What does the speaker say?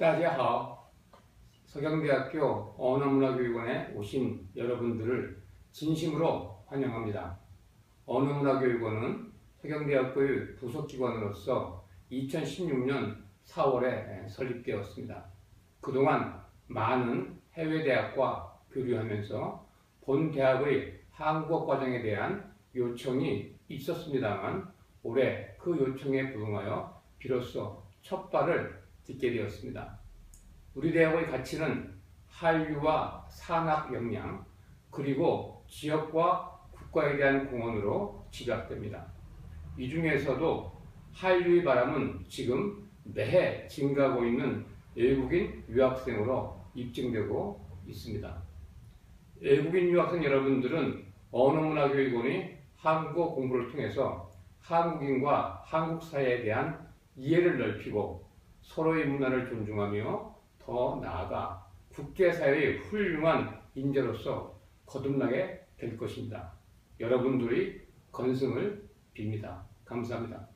大家好. 서경대학교 언어문화교육원에 오신 여러분들을 진심으로 환영합니다. 언어문화교육원은 서경대학교의 부속기관으로서 2016년 4월에 설립되었습니다. 그동안 많은 해외대학과 교류하면서 본 대학의 한국어 과정에 대한 요청이 있었습니다만 올해 그 요청에 부응하여 비로소 첫 발을 딛게 되었습니다. 우리 대학의 가치는 한류와 산업 역량 그리고 지역과 국가에 대한 공헌으로 지각됩니다. 이 중에서도 한류의 바람은 지금 매해 증가하고 있는 외국인 유학생으로 입증되고 있습니다. 외국인 유학생 여러분들은 언어문화교육원이 한국어 공부를 통해서 한국인과 한국 사회에 대한 이해를 넓히고 서로의 문화를 존중하며 더 나아가 국제사회의 훌륭한 인재로서 거듭나게 될 것입니다. 여러분들의 건승을 빕니다. 감사합니다.